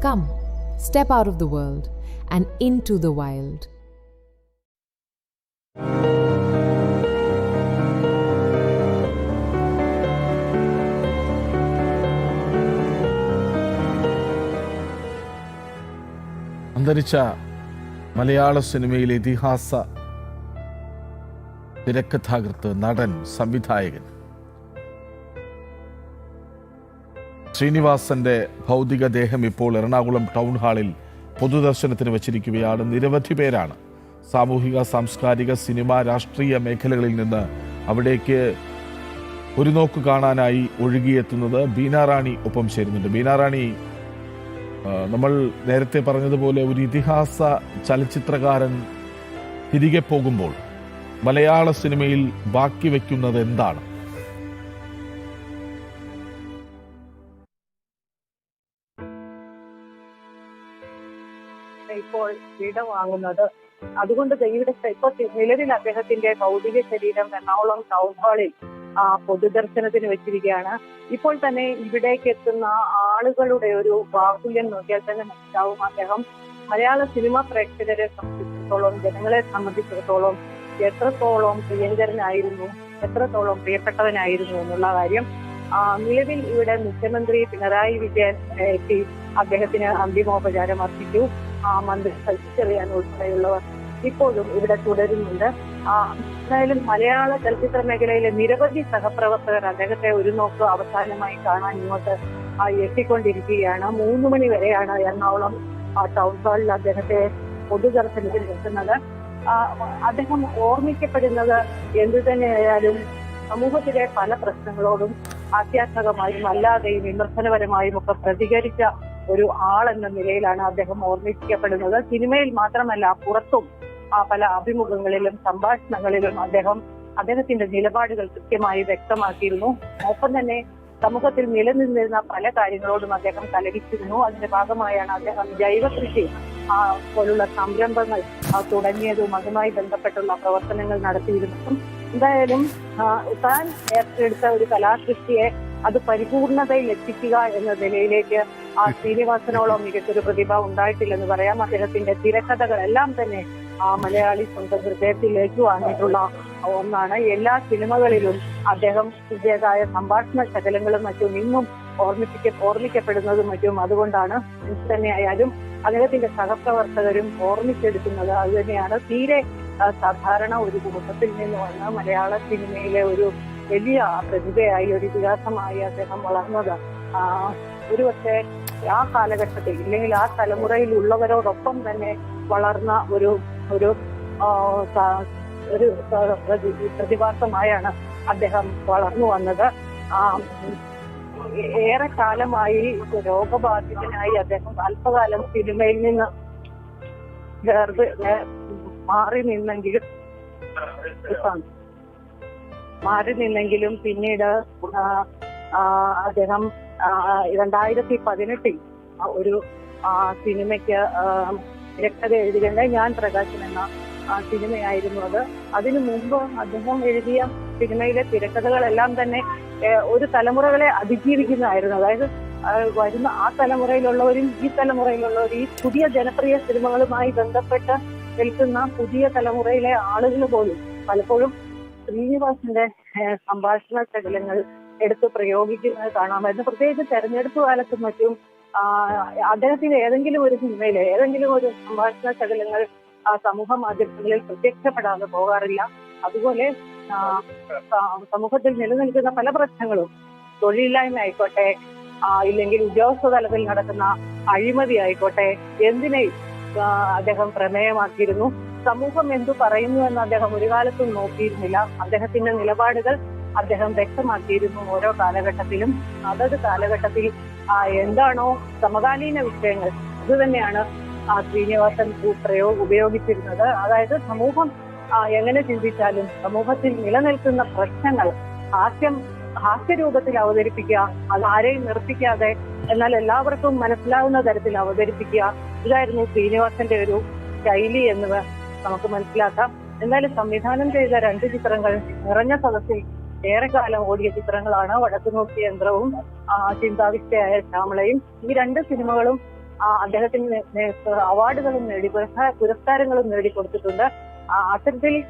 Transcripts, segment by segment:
Come, step out of the world and into the wild. അന്തരിച്ച മലയാള സിനിമയിലെ ഇതിഹാസ തിരക്കഥാകൃത്ത് നടൻ സംവിധായകൻ ശ്രീനിവാസന്റെ ഭൗതികദേഹം ഇപ്പോൾ എറണാകുളം ടൗൺ ഹാളിൽ പൊതുദർശനത്തിന് വച്ചിരിക്കുകയാണ്. നിരവധി പേരാണ്. സാമൂഹിക സാംസ്കാരിക സിനിമ രാഷ്ട്രീയ മേഖലകളിൽ നിന്ന് അവിടേക്ക് ഒരു നോക്ക് കാണാനായി ഒഴുകിയെത്തുന്നത് ബീനാറാണി ഒപ്പം ചേരുന്നുണ്ട്. ബീനാറാണി നമ്മൾ നേരത്തെ പറഞ്ഞതുപോലെ ഒരു ഇതിഹാസ ചലച്ചിത്രകാരൻ തിരികെ പോകുമ്പോൾ മലയാള സിനിമയിൽ ബാക്കി വയ്ക്കുന്നത് എന്താണ്? ഇപ്പോൾ വിട വാങ്ങുന്നത് അതുകൊണ്ട് ദൈവിയുടെ ഇപ്പൊ നിലവിൽ അദ്ദേഹത്തിന്റെ ഭൗതിക ശരീരം എറണാകുളം ടൗൺ ഹാളിൽ പൊതുദർശനത്തിന് വെച്ചിരിക്കുകയാണ്. ഇപ്പോൾ തന്നെ ഇവിടേക്ക് എത്തുന്ന ആളുകളുടെ ഒരു ബാഹുല്യം നോക്കിയാൽ തന്നെ മനസ്സിലാവും അദ്ദേഹം മലയാള സിനിമ പ്രേക്ഷകരെ സംബന്ധിച്ചിടത്തോളം ജനങ്ങളെ സംബന്ധിച്ചിടത്തോളം എത്രത്തോളം പ്രിയങ്കരനായിരുന്നു എത്രത്തോളം പ്രിയപ്പെട്ടവനായിരുന്നു എന്നുള്ള കാര്യം നിലവിൽ ഇവിടെ മുഖ്യമന്ത്രി പിണറായി വിജയൻ എത്തി. അദ്ദേഹത്തിന് അന്തിമോപചാരം അർപ്പിച്ചു. മന്ത്രി സഹിച്ചറിയാൻ ഉൾപ്പെടെയുള്ളവർ ഇപ്പോഴും ഇവിടെ തുടരുന്നുണ്ട്. ആ, എന്തായാലും മലയാള ചലച്ചിത്ര മേഖലയിലെ നിരവധി സഹപ്രവർത്തകർ അദ്ദേഹത്തെ ഒരു നോക്ക് അവസാനമായി കാണാൻ ഇങ്ങോട്ട് ആ, എത്തിക്കൊണ്ടിരിക്കുകയാണ്. മൂന്ന് മണി വരെയാണ് എറണാകുളം ആ, ടൗൺ ഹാളിൽ അദ്ദേഹത്തെ പൊതുദർശനത്തിൽ എത്തുന്നത്. ആ, അദ്ദേഹം ഓർമ്മിക്കപ്പെടുന്നത് എന്തു തന്നെയായാലും സമൂഹത്തിലെ പല പ്രശ്നങ്ങളോടും ആധ്യാത്മികമായും അല്ലാതെയും വിമർശനപരമായും ഒക്കെ പ്രതികരിച്ച ഒരു ആളെന്ന നിലയിലാണ് അദ്ദേഹം ഓർമ്മിക്കപ്പെടുന്നത്. സിനിമയിൽ മാത്രമല്ല പുറത്തും ആ പല അഭിമുഖങ്ങളിലും സംഭാഷണങ്ങളിലും അദ്ദേഹം അദ്ദേഹത്തിന്റെ നിലപാടുകൾ കൃത്യമായി വ്യക്തമാക്കിയിരുന്നു. ഒപ്പം തന്നെ സമൂഹത്തിൽ നിലനിന്നിരുന്ന പല കാര്യങ്ങളോടും അദ്ദേഹം കലഹിച്ചിരുന്നു അതിന്റെ ഭാഗമായാണ് അദ്ദേഹം ജൈവ കൃഷി ആ, പോലുള്ള സംരംഭങ്ങൾ തുടങ്ങിയതും അതുമായി ബന്ധപ്പെട്ടുള്ള പ്രവർത്തനങ്ങൾ നടത്തിയിരുന്നതും. എന്തായാലും താൻ ഏറ്റെടുത്ത ഒരു കലാസൃഷ്ടിയെ അത് പരിപൂർണതയിൽ എത്തിക്കുക എന്ന നിലയിലേക്ക് ആ ശ്രീനിവാസനോളം മികച്ചൊരു പ്രതിഭ ഉണ്ടായിട്ടില്ലെന്ന് പറയാം. അദ്ദേഹത്തിന്റെ തിരക്കഥകളെല്ലാം തന്നെ ആ മലയാളി സ്വന്തം ഹൃദയത്തിൽ ഏറ്റുവാങ്ങിയിട്ടുള്ള ഒന്നാണ്. എല്ലാ സിനിമകളിലും അദ്ദേഹം ഇതിന്റെതായ സംഭാഷണ ശകലങ്ങളും മറ്റും ഇന്നും ഓർമ്മിപ്പിക്ക ഓർമ്മിക്കപ്പെടുന്നതും മറ്റും അതുകൊണ്ടാണ് തന്നെയായാലും അദ്ദേഹത്തിന്റെ സഹപ്രവർത്തകരും ഓർമ്മിച്ചെടുക്കുന്നത് അത് തന്നെയാണ്. തീരെ സാധാരണ ഒരു കുടുംബത്തിൽ നിന്ന് വന്ന മലയാള സിനിമയിലെ ഒരു വലിയ പ്രതിഭയായി ഒരു ഇതിഹാസമായി അദ്ദേഹം വളർന്നത്. ആ, ഒരു പക്ഷേ ആ കാലഘട്ടത്തിൽ ഇല്ലെങ്കിൽ ആ തലമുറയിൽ ഉള്ളവരോടൊപ്പം തന്നെ വളർന്ന ഒരു ഒരു ഒരു പ്രതിഭാസമായാണ് അദ്ദേഹം വളർന്നു വന്നത്. ആ, ഏറെ കാലമായി രോഗബാധിതനായി അദ്ദേഹം അല്പകാലം സിനിമയിൽ നിന്ന് മാറി നിന്നെങ്കിലും മാറി നിന്നെങ്കിലും പിന്നീട് അദ്ദേഹം രണ്ടായിരത്തി പതിനെട്ടിൽ ഒരു സിനിമയ്ക്ക് തിരക്കഥ എഴുതിയത് ഞാൻ പ്രകാശൻ എന്ന സിനിമയായിരുന്നു അത്. അതിനു മുമ്പ് അദ്ദേഹം എഴുതിയ സിനിമയിലെ തിരക്കഥകളെല്ലാം തന്നെ ഒരു തലമുറകളെ അതിജീവിക്കുന്നതായിരുന്നു. അതായത് വരുന്ന ആ തലമുറയിലുള്ളവരും ഈ തലമുറയിലുള്ളവരും ഈ പുതിയ ജനപ്രിയ സിനിമകളുമായി ബന്ധപ്പെട്ട് നിൽക്കുന്ന പുതിയ തലമുറയിലെ ആളുകൾ പോലും പലപ്പോഴും ശ്രീനിവാസിന്റെ സംഭാഷണ ശകലങ്ങൾ എടുത്ത് പ്രയോഗിക്കുന്നത് കാണാമായിരുന്നു പ്രത്യേകിച്ച് തെരഞ്ഞെടുപ്പ് കാലത്തും മറ്റും അദ്ദേഹത്തിന്റെ ഏതെങ്കിലും ഒരു സിനിമയിൽ ഏതെങ്കിലും ഒരു സംഭാഷണ ശകലങ്ങൾ സമൂഹ മാധ്യമങ്ങളിൽ പ്രത്യക്ഷപ്പെടാതെ പോകാറില്ല. അതുപോലെ സമൂഹത്തിൽ നിലനിൽക്കുന്ന പല പ്രശ്നങ്ങളും തൊഴിലില്ലായ്മ ആയിക്കോട്ടെ ഇല്ലെങ്കിൽ ഉദ്യോഗസ്ഥ തലത്തിൽ നടക്കുന്ന അഴിമതി ആയിക്കോട്ടെ എന്തിനേയും അദ്ദേഹം പ്രമേയമാക്കിയിരുന്നു സമൂഹം എന്തു പറയുന്നു എന്ന് അദ്ദേഹം ഒരു കാലത്തും നോക്കിയിരുന്നില്ല. അദ്ദേഹത്തിന്റെ നിലപാടുകൾ അദ്ദേഹം വ്യക്തമാക്കിയിരുന്നു ഓരോ കാലഘട്ടത്തിലും. അതത് കാലഘട്ടത്തിൽ എന്താണോ സമകാലീന വിഷയങ്ങൾ അത് തന്നെയാണ് ആ ശ്രീനിവാസൻ പ്രയോ ഉപയോഗിച്ചിരുന്നത്. അതായത് സമൂഹം എങ്ങനെ ചിന്തിച്ചാലും സമൂഹത്തിൽ നിലനിൽക്കുന്ന പ്രശ്നങ്ങൾ ഹാസ്യം ഹാസ്യരൂപത്തിൽ അവതരിപ്പിക്കുക അത് ആരെയും നിർത്തിക്കാതെ എന്നാൽ എല്ലാവർക്കും മനസ്സിലാവുന്ന തരത്തിൽ അവതരിപ്പിക്കുക ഇതായിരുന്നു ശ്രീനിവാസന്റെ ഒരു ശൈലി എന്ന് നമുക്ക് മനസ്സിലാക്കാം. എന്തായാലും സംവിധാനം ചെയ്ത രണ്ട് ചിത്രങ്ങൾ നിറഞ്ഞ സദസ്സിൽ ഏറെക്കാലം ഓടിയ ചിത്രങ്ങളാണ് വടക്കുനോക്കി യന്ത്രവും ചിന്താവിഷ്ഠയായ ശ്യാമളയും. ഈ രണ്ട് സിനിമകളും അദ്ദേഹത്തിന് അവാർഡുകളും നേടി പുരസ്കാ- പുരസ്കാരങ്ങളും നേടിക്കൊടുത്തിട്ടുണ്ട് അത്തരത്തിൽ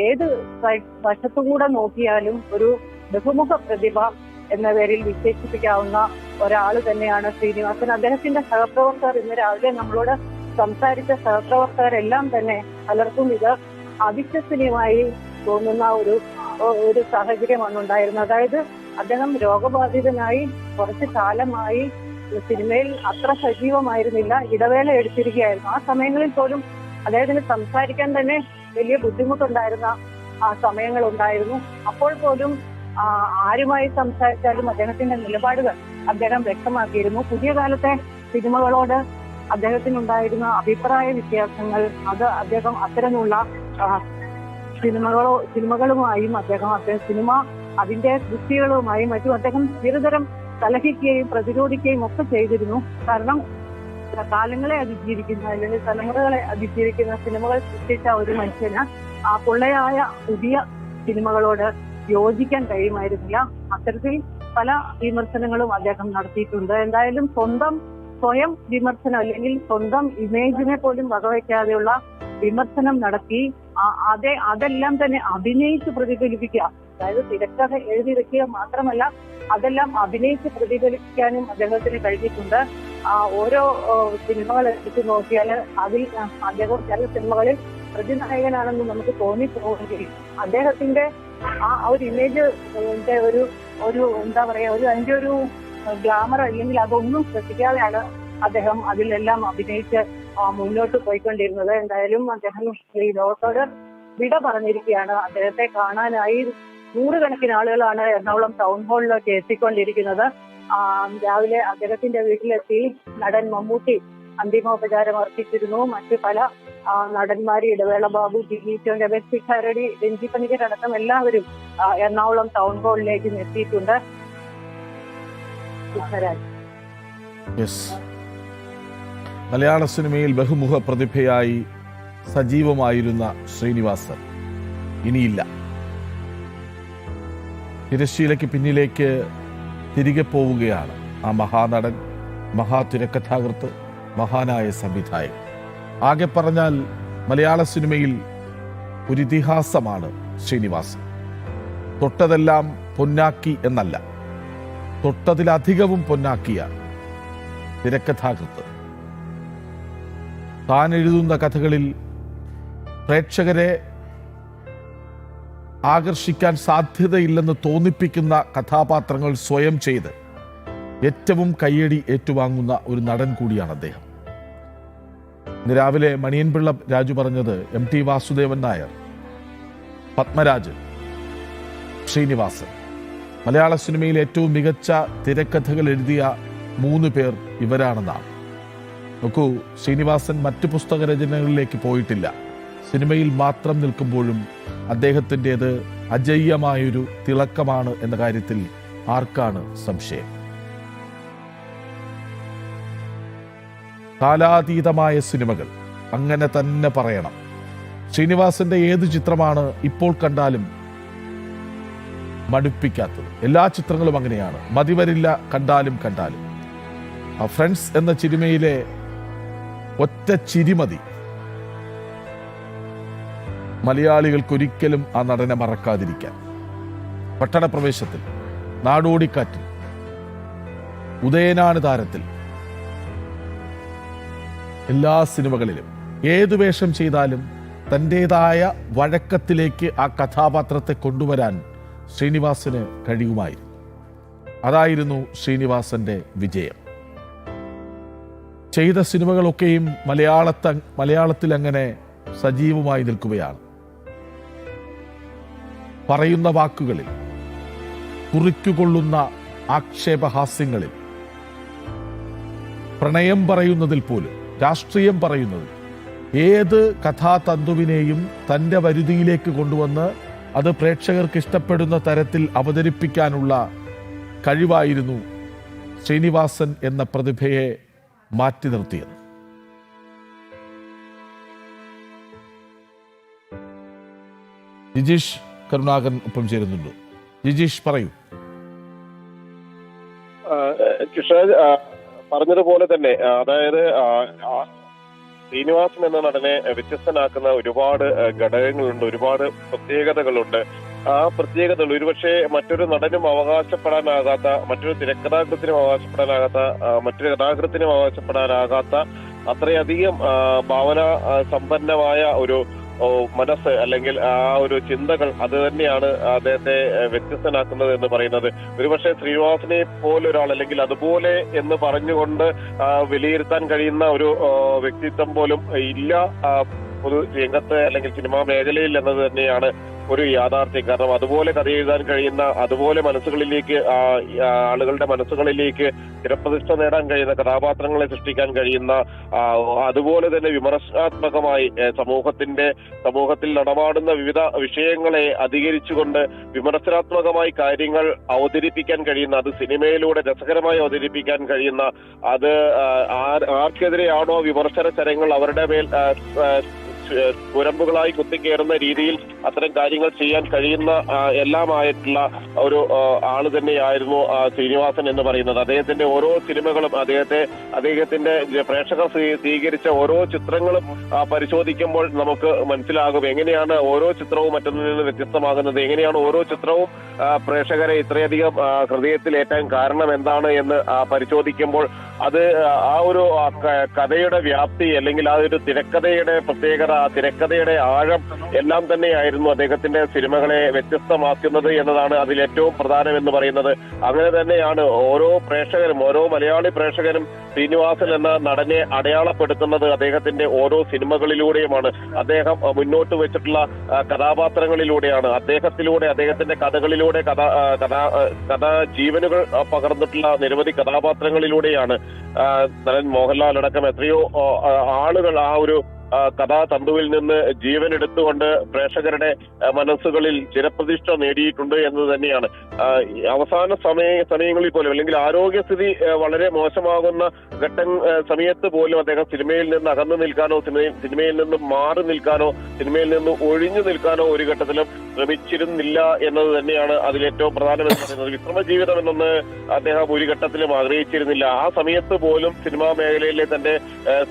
ഏത് വശത്തും വശത്തുകൂടെ നോക്കിയാലും ഒരു ബഹുമുഖ പ്രതിഭ എന്ന പേരിൽ വിശേഷിപ്പിക്കാവുന്ന ഒരാൾ തന്നെയാണ് ശ്രീനിവാസൻ. അദ്ദേഹത്തിന്റെ സഹപ്രവർത്തകർ ഇന്ന് രാവിലെ നമ്മളോട് സംസാരിച്ച സഹപ്രവർത്തകരെല്ലാം തന്നെ പലർക്കും ഇത് അവിശ്വസനീയമായി തോന്നുന്ന ഒരു ഒരു സാഹചര്യമാണ് ഉണ്ടായിരുന്നത് അതായത് അദ്ദേഹം രോഗബാധിതനായി കുറച്ച് കാലമായി സിനിമയിൽ അത്ര സജീവമായിരുന്നില്ല. ഇടവേള എടുത്തിരിക്കുകയായിരുന്നു. ആ സമയങ്ങളിൽ പോലും അദ്ദേഹത്തിന് സംസാരിക്കാൻ തന്നെ വലിയ ബുദ്ധിമുട്ടുണ്ടായിരുന്ന ആ സമയങ്ങൾ ഉണ്ടായിരുന്നു അപ്പോൾ പോലും ആരുമായി സംസാരിച്ചാലും അദ്ദേഹത്തിന്റെ നിലപാടുകൾ അദ്ദേഹം വ്യക്തമാക്കിയിരുന്നു. പുതിയ കാലത്തെ സിനിമകളോട് അദ്ദേഹത്തിനുണ്ടായിരുന്ന അഭിപ്രായ വ്യത്യാസങ്ങൾ അത് അദ്ദേഹം അത്തരമുള്ള സിനിമകളോ സിനിമകളുമായും അദ്ദേഹം അദ്ദേഹം സിനിമ അതിന്റെ സൃഷ്ടികളുമായും മറ്റും അദ്ദേഹം നിരന്തരം കലഹിക്കുകയും പ്രതിരോധിക്കുകയും ഒക്കെ ചെയ്തിരുന്നു. കാരണം കാലങ്ങളെ അതിജീവിക്കുന്ന അല്ലെങ്കിൽ തലമുറകളെ അതിജീവിക്കുന്ന സിനിമകൾ സൃഷ്ടിച്ച ഒരു മനുഷ്യന് ആ പൊള്ളയായ പുതിയ സിനിമകളോട് യോജിക്കാൻ കഴിയുമായിരുന്നില്ല. അത്തരത്തിൽ പല വിമർശനങ്ങളും അദ്ദേഹം നടത്തിയിട്ടുണ്ട്. എന്തായാലും സ്വന്തം സ്വയം വിമർശനം അല്ലെങ്കിൽ സ്വന്തം ഇമേജിനെ പോലും വകവയ്ക്കാതെയുള്ള വിമർശനം നടത്തി അതെ അതെല്ലാം തന്നെ അഭിനയിച്ച് പ്രതിഫലിപ്പിക്കുക. അതായത് തിരക്കഥ എഴുതി വെക്കുക മാത്രമല്ല അതെല്ലാം അഭിനയിച്ച് പ്രതിഫലിപ്പിക്കാനും അദ്ദേഹത്തിന് കഴിഞ്ഞിട്ടുണ്ട്. ഓരോ സിനിമകൾ എടുത്തു നോക്കിയാൽ അതിൽ അദ്ദേഹം ചില സിനിമകളിൽ പ്രതിനായകനാണെന്ന് നമുക്ക് തോന്നിപ്പോവുകയും അദ്ദേഹത്തിന്റെ ആ ഒരു ഇമേജ് ഒരു ഒരു എന്താ പറയാ ഒരു അതിന്റെ ഒരു ഗ്ലാമർ അല്ലെങ്കിൽ അതൊന്നും ശ്രദ്ധിക്കാതെയാണ് അദ്ദേഹം അതിലെല്ലാം അഭിനയിച്ച് മുന്നോട്ട് പോയിക്കൊണ്ടിരുന്നത്. എന്തായാലും അദ്ദേഹം ഈ ലോകത്തോട് വിട പറഞ്ഞിരിക്കുകയാണ്. അദ്ദേഹത്തെ കാണാനായി നൂറുകണക്കിന് ആളുകളാണ് എറണാകുളം ടൗൺ ഹാളിലേക്ക് എത്തിക്കൊണ്ടിരിക്കുന്നത്. രാവിലെ അദ്ദേഹത്തിന്റെ വീട്ടിലെത്തി നടൻ മമ്മൂട്ടി അന്തിമോപചാരം അർപ്പിച്ചിരുന്നു. മറ്റ് പല നടന്മാര് ഇടവേള ബാബു ജിഗീറ്റോ രമേശ് പണിക്കർ അടക്കം എല്ലാവരും എറണാകുളം ടൗൺ ഹാളിലേക്ക് എത്തിയിട്ടുണ്ട്. കൃഷ്ണരാജ് മലയാള സിനിമയിൽ ബഹുമുഖ പ്രതിഭയായി സജീവമായിരുന്ന ശ്രീനിവാസൻ. ഇനിയില്ല. തിരശ്ശീലയ്ക്ക് പിന്നിലേക്ക് തിരികെ പോവുകയാണ് ആ മഹാനടൻ മഹാ തിരക്കഥാകൃത്ത് മഹാനായ സംവിധായകൻ. ആകെ പറഞ്ഞാൽ മലയാള സിനിമയിൽ ഒരു ഇതിഹാസമാണ് ശ്രീനിവാസൻ. തൊട്ടതെല്ലാം പൊന്നാക്കി എന്നല്ല തൊട്ടതിലധികവും പൊന്നാക്കിയ തിരക്കഥാകൃത്ത്. താൻ എഴുതുന്ന കഥകളിൽ പ്രേക്ഷകരെ ആകർഷിക്കാൻ സാധ്യതയില്ലെന്ന് തോന്നിപ്പിക്കുന്ന കഥാപാത്രങ്ങൾ സ്വയം ചെയ്ത് ഏറ്റവും കയ്യടി ഏറ്റുവാങ്ങുന്ന ഒരു നടൻ കൂടിയാണ് അദ്ദേഹം. ഇന്ന് രാവിലെ മണിയൻപിള്ള രാജു പറഞ്ഞത് എം ടി വാസുദേവൻ നായർ പത്മരാജ് ശ്രീനിവാസൻ. മലയാള സിനിമയിൽ ഏറ്റവും മികച്ച തിരക്കഥകൾ എഴുതിയ മൂന്ന് പേർ ഇവരാണെന്നാണ്. നോക്കൂ ശ്രീനിവാസൻ മറ്റു പുസ്തക രചനകളിലേക്ക് പോയിട്ടില്ല. സിനിമയിൽ മാത്രം നിൽക്കുമ്പോഴും അദ്ദേഹത്തിന്റെത് അജയ്യമായൊരു തിളക്കമാണ് എന്ന കാര്യത്തിൽ ആർക്കാണ് സംശയം? കാലാതീതമായ സിനിമകൾ അങ്ങനെ തന്നെ പറയണം. ശ്രീനിവാസന്റെ ഏത് ചിത്രമാണ് ഇപ്പോൾ കണ്ടാലും മടുപ്പിക്കാത്തത്. എല്ലാ ചിത്രങ്ങളും അങ്ങനെയാണ്. മതിവരില്ല കണ്ടാലും കണ്ടാലും. ഫ്രണ്ട്സ് എന്ന സിനിമയിലെ ഒറ്റ ചിരിമതി മലയാളികൾക്കൊരിക്കലും ആ നടനെ മറക്കാതിരിക്കാൻ. പട്ടണപ്രവേശത്തിൽ നാടോടിക്കാറ്റിൽ ഉദയനാണ് താരത്തിൽ. എല്ലാ സിനിമകളിലും ഏതു വേഷം ചെയ്താലും തന്റെതായ വഴക്കത്തിലേക്ക് ആ കഥാപാത്രത്തെ കൊണ്ടുവരാൻ ശ്രീനിവാസന് കഴിയുമായിരുന്നു. അതായിരുന്നു ശ്രീനിവാസന്റെ വിജയം. ചെയ്ത സിനിമകളൊക്കെയും മലയാളത്ത മലയാളത്തിൽ അങ്ങനെ സജീവമായി നിൽക്കുകയാണ്. പറയുന്ന വാക്കുകളിൽ കുറിക്കുകൊള്ളുന്ന ആക്ഷേപഹാസ്യങ്ങളിൽ പ്രണയം പറയുന്നതിൽ പോലും രാഷ്ട്രീയം പറയുന്നതിൽ ഏത് കഥാതന്തുവിനെയും തന്റെ വരുതിയിലേക്ക് കൊണ്ടുവന്ന് അത് പ്രേക്ഷകർക്ക് ഇഷ്ടപ്പെടുന്ന തരത്തിൽ അവതരിപ്പിക്കാനുള്ള കഴിവായിരുന്നു ശ്രീനിവാസൻ എന്ന പ്രതിഭയെ മാറ്റി നിർത്തിയത്. ജിജീഷ് കരുണാകരൻ ഒപ്പം ചേരുന്നുണ്ട്. ജിജീഷ് പറയൂ. ആ, പറഞ്ഞതുപോലെ തന്നെ അതായത് ശ്രീനിവാസൻ എന്ന നടനെ വ്യത്യസ്തനാക്കുന്ന ഒരുപാട് ഘടകങ്ങളുണ്ട് ഒരുപാട് പ്രത്യേകതകളുണ്ട്. ആ പ്രത്യേകതകൾ ഒരുപക്ഷെ മറ്റൊരു നടനും അവകാശപ്പെടാനാകാത്ത മറ്റൊരു തിരക്കഥാകൃത്തിനും അവകാശപ്പെടാനാകാത്ത മറ്റൊരു കഥാകൃത്തിനും അവകാശപ്പെടാനാകാത്ത അത്രയധികം ഭാവന സമ്പന്നമായ ഒരു മനസ്സ് അല്ലെങ്കിൽ ആ ഒരു ചിന്തകൾ അത് തന്നെയാണ് അദ്ദേഹത്തെ വ്യത്യസ്തനാക്കുന്നത് എന്ന് പറയുന്നത്. ഒരുപക്ഷെ ശ്രീനിവാസിനെ പോലൊരാൾ അല്ലെങ്കിൽ അതുപോലെ എന്ന് പറഞ്ഞുകൊണ്ട് വിലയിരുത്താൻ കഴിയുന്ന ഒരു വ്യക്തിത്വം പോലും ഇല്ല. പൊതു രംഗത്ത് അല്ലെങ്കിൽ സിനിമാ മേഖലയിൽ എന്നത് തന്നെയാണ് ഒരു യാഥാർത്ഥ്യം. കാരണം അതുപോലെ കഥ എഴുതാൻ കഴിയുന്ന അതുപോലെ മനസ്സുകളിലേക്ക് ആളുകളുടെ മനസ്സുകളിലേക്ക് ചിരപ്രതിഷ്ഠ നേടാൻ കഴിയുന്ന കഥാപാത്രങ്ങളെ സൃഷ്ടിക്കാൻ കഴിയുന്ന അതുപോലെ തന്നെ വിമർശനാത്മകമായി സമൂഹത്തിന്റെ സമൂഹത്തിൽ നടപാടുന്ന വിവിധ വിഷയങ്ങളെ അധികരിച്ചുകൊണ്ട് വിമർശനാത്മകമായി കാര്യങ്ങൾ അവതരിപ്പിക്കാൻ കഴിയുന്ന അത് സിനിമയിലൂടെ രസകരമായി അവതരിപ്പിക്കാൻ കഴിയുന്ന അത് ആർക്കെതിരെയാണോ വിമർശന ചരങ്ങൾ അവരുടെ മേൽ കുരമ്പുകളായി കുത്തിക്കേറുന്ന രീതിയിൽ അത്തരം കാര്യങ്ങൾ ചെയ്യാൻ കഴിയുന്ന എല്ലാമായിട്ടുള്ള ഒരു ആൾ തന്നെയായിരുന്നു ശ്രീനിവാസൻ എന്ന് പറയുന്നത്. അദ്ദേഹത്തിന്റെ ഓരോ സിനിമകളും അദ്ദേഹത്തെ അദ്ദേഹത്തിന്റെ പ്രേക്ഷകർ സ്വീകരിച്ച ഓരോ ചിത്രങ്ങളും പരിശോധിക്കുമ്പോൾ നമുക്ക് മനസ്സിലാകും എങ്ങനെയാണ് ഓരോ ചിത്രവും മറ്റൊന്നിൽ നിന്ന് വ്യത്യസ്തമാകുന്നത് എങ്ങനെയാണ് ഓരോ ചിത്രവും പ്രേക്ഷകരെ ഇത്രയധികം ഹൃദയത്തിൽ ഹൃദയത്തിലേറ്റാൻ കാരണം എന്താണ് എന്ന് പരിശോധിക്കുമ്പോൾ അത് ആ ഒരു കഥയുടെ വ്യാപ്തി അല്ലെങ്കിൽ ആ ഒരു തിരക്കഥയുടെ പ്രത്യേകത തിരക്കഥയുടെ ആഴം എല്ലാം തന്നെയായിരുന്നു അദ്ദേഹത്തിന്റെ സിനിമകളെ വ്യത്യസ്തമാക്കുന്നത് എന്നതാണ് അതിൽ ഏറ്റവും പ്രധാനം എന്ന് പറയുന്നത്. അങ്ങനെ തന്നെയാണ് ഓരോ പ്രേക്ഷകരും ഓരോ മലയാളി പ്രേക്ഷകരും ശ്രീനിവാസൻ എന്ന നടനെ അടയാളപ്പെടുത്തുന്നത് അദ്ദേഹത്തിന്റെ ഓരോ സിനിമകളിലൂടെയുമാണ്. അദ്ദേഹം മുന്നോട്ട് വെച്ചിട്ടുള്ള കഥാപാത്രങ്ങളിലൂടെയാണ്. അദ്ദേഹത്തിലൂടെ അദ്ദേഹത്തിന്റെ കഥകളിലൂടെ കഥ കഥാ കഥാ ജീവനുകൾ പകർന്നിട്ടുള്ള നിരവധി കഥാപാത്രങ്ങളിലൂടെയാണ് നടൻ മോഹൻലാൽ അടക്കം എത്രയോ ആളുകൾ ആ ഒരു കഥാതന്തുവിൽ നിന്ന് ജീവൻ എടുത്തുകൊണ്ട് പ്രേക്ഷകരുടെ മനസ്സുകളിൽ ചിരപ്രതിഷ്ഠ നേടിയിട്ടുണ്ട് എന്ന് തന്നെയാണ്. അവസാന സമയ സമയങ്ങളിൽ പോലും അല്ലെങ്കിൽ ആരോഗ്യസ്ഥിതി വളരെ മോശമാകുന്ന ഘട്ടം സമയത്ത് പോലും അദ്ദേഹം സിനിമയിൽ നിന്ന് അകന്നു നിൽക്കാനോ സിനിമയിൽ സിനിമയിൽ നിന്ന് മാറി നിൽക്കാനോ സിനിമയിൽ നിന്ന് ഒഴിഞ്ഞു നിൽക്കാനോ ഒരു ഘട്ടത്തിലും ശ്രമിച്ചിരുന്നില്ല എന്നത് തന്നെയാണ് അതിൽ ഏറ്റവും പ്രധാനം പറയുന്നത്. വിശ്രമ ജീവിതം എന്നൊന്ന് അദ്ദേഹം ഒരു ഘട്ടത്തിലും ആഗ്രഹിച്ചിരുന്നില്ല. ആ സമയത്ത് പോലും സിനിമാ മേഖലയിലെ തന്റെ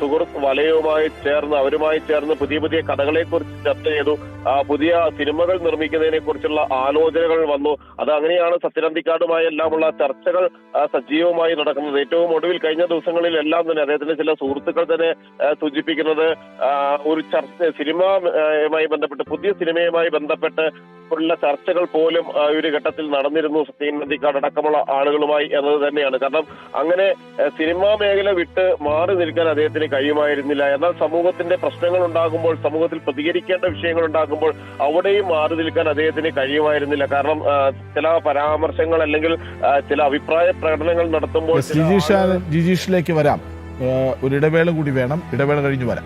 സുഹൃത്ത് വലയവുമായി ചേർന്ന് അവരുമായി ചേർന്ന് പുതിയ പുതിയ കഥകളെ കുറിച്ച് ചർച്ച ചെയ്തു. പുതിയ സിനിമകൾ നിർമ്മിക്കുന്നതിനെ കുറിച്ചുള്ള ആലോചനകൾ വന്നു. അത് അങ്ങനെയാണ് സത്യനന്ദിക്കാടുമായി എല്ലാമുള്ള ചർച്ചകൾ സജീവമായി നടക്കുന്നത്. ഏറ്റവും ഒടുവിൽ കഴിഞ്ഞ ദിവസങ്ങളിൽ എല്ലാം തന്നെ അദ്ദേഹത്തിന്റെ ചില സുഹൃത്തുക്കൾ തന്നെ സൂചിപ്പിക്കുന്നത് ഒരു ചർച്ച സിനിമയുമായി ബന്ധപ്പെട്ട് പുതിയ സിനിമയുമായി ബന്ധപ്പെട്ട് ഉള്ള ചർച്ചകൾ പോലും ഒരു ഘട്ടത്തിൽ നടന്നിരുന്നു സത്യനന്ദിക്കാട് അടക്കമുള്ള ആളുകളുമായി എന്നത് തന്നെയാണ്. കാരണം അങ്ങനെ സിനിമാ മേഖല വിട്ട് മാറി നിൽക്കാൻ അദ്ദേഹത്തിന് കഴിയുമായിരുന്നില്ല. എന്നാൽ സമൂഹത്തിന്റെ പ്രശ്നങ്ങൾ ഉണ്ടാകുമ്പോൾ സമൂഹത്തിൽ പ്രതികരിക്കേണ്ട വിഷയങ്ങൾ ഉണ്ടാകുമ്പോൾ അവിടെയും മാറി നിൽക്കാൻ അദ്ദേഹത്തിന് കഴിയുമായിരുന്നില്ല. കാരണം ചില പരാമർശങ്ങൾ അല്ലെങ്കിൽ ചില അഭിപ്രായ പ്രകടനങ്ങൾ നടത്തുമ്പോൾ ജിജീഷിലേക്ക് വരാം. ഒരു ഇടവേള കൂടി വേണം. ഇടവേള കഴിഞ്ഞു വരാം.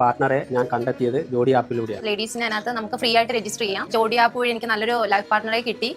പാർട്ട്ണറെ ഞാൻ കണ്ടെത്തിയത് ജോഡി ആപ്പിലൂടെയാണ്. ലേഡീസിന് അതിനകത്ത് നമുക്ക് ഫ്രീ ആയിട്ട് രജിസ്റ്റർ ചെയ്യാം. ജോഡി ആപ്പ് വഴി എനിക്ക് നല്ലൊരു ലൈഫ് പാർട്ട്ണറെ കിട്ടി.